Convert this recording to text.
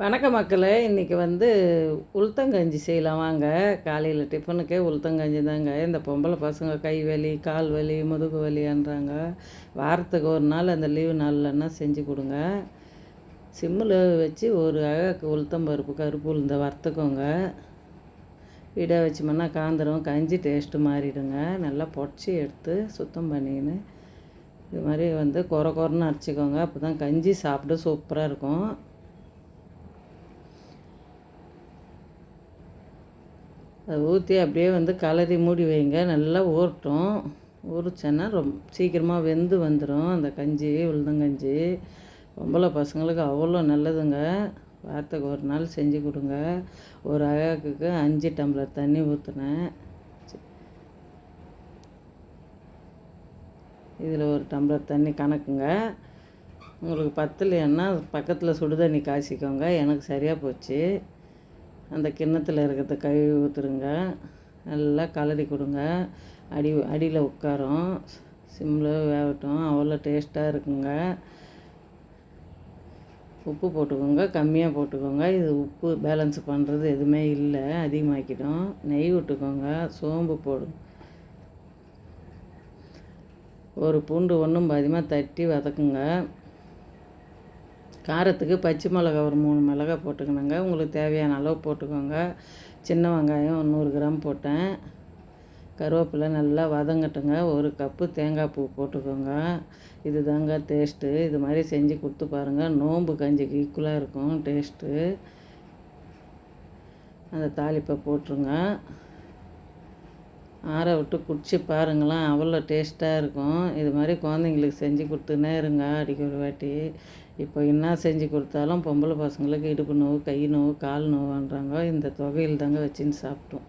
வணக்க மக்களே. இன்றைக்கி வந்து உளுத்தங்கஞ்சி செய்யலாம். வாங்க. காலையில் டிஃபனுக்கே உளுத்தங்கஞ்சி தாங்க. இந்த பொம்பளை பசங்க கை வலி கால் வலி முதுகு வலின்றாங்க. வாரத்துக்கு ஒரு நாள் அந்த லீவு நாள்லன்னா செஞ்சு கொடுங்க. சிம்மில் வச்சு ஒரு அழகு உளுத்தம்பருப்பு கருப்பு உளுந்த வறுத்துக்கோங்க. விட வச்சோம்னா காந்திரம் கஞ்சி டேஸ்ட்டு மாறிடுங்க. நல்லா பொடச்சி எடுத்து சுத்தம் பண்ணின்னு இது மாதிரி வந்து குறை குறைன்னு அரைச்சிக்கோங்க. அப்போ தான் கஞ்சி சாப்பிட சூப்பராக இருக்கும். அதை ஊற்றி அப்படியே வந்து கலரி மூடி வைங்க. நல்லா ஊறட்டும். ஊறிச்சேன்னா ரொம்ப சீக்கிரமாக வெந்து வந்துடும் அந்த கஞ்சி உளுந்தங்கஞ்சி. பொம்பளை பசங்களுக்கு அவ்வளோ நல்லதுங்க. வாரத்துக்கு ஒரு நாள் செஞ்சு கொடுங்க. ஒரு அழகுக்கு அஞ்சு டம்ளர் தண்ணி ஊற்றுனேன் இதில் ஒரு டம்ளர் தண்ணி கணக்குங்க. உங்களுக்கு பத்தலைன்னா பக்கத்தில் சுடுதண்ணி காய்ச்சிக்கோங்க. எனக்கு சரியாக போச்சு. அந்த கிண்ணத்தில் இருக்கிறத கழுவி ஊற்றுருங்க நல்லா கலரி கொடுங்க. அடி அடியில் உட்காரும். சிம்மில் வேகட்டும். அவ்வளோ டேஸ்ட்டாக இருக்குங்க. உப்பு போட்டுக்கோங்க. கம்மியாக போட்டுக்கோங்க. இது உப்பு பேலன்ஸ் பண்ணுறது எதுவுமே இல்லை. அதிகமாக்கிடும். நெய் விட்டுக்கோங்க. சோம்பு போடும் ஒரு பூண்டு ஒன்றும் பாதிமாக தட்டி வதக்குங்க. காரத்துக்கு பச்சை மிளகா ஒரு மூணு மிளகா போட்டுக்கணுங்க. உங்களுக்கு தேவையான அளவு போட்டுக்கோங்க. சின்ன வெங்காயம் ஒரு நூறு கிராம் போட்டேன். கருவேப்பிலை நல்லா வதங்கட்டுங்க. ஒரு கப்பு தேங்காய் பூ போட்டுக்கோங்க. இது தாங்க டேஸ்ட்டு இது மாதிரி செஞ்சு கொடுத்து பாருங்கள் நோம்பு கஞ்சிக்கு ஈக்குவலாக இருக்கும் டேஸ்ட்டு அந்த தாளிப்பை போட்டுருங்க. ஆற விட்டு குடிச்சு பாருங்களேன். அவ்வளோ டேஸ்ட்டாக இருக்கும். இது மாதிரி குழந்தைங்களுக்கு செஞ்சு கொடுத்துனே இருங்க அடிக்க ஒரு வாட்டி. இப்போ என்ன செஞ்சு கொடுத்தாலும் பொம்பளை பசங்களுக்கு இடுப்பு நோவு கை நோவு கால் நோவுன்றாங்க. இந்த தொகையில் தாங்க வச்சுன்னு சாப்பிட்டோம்.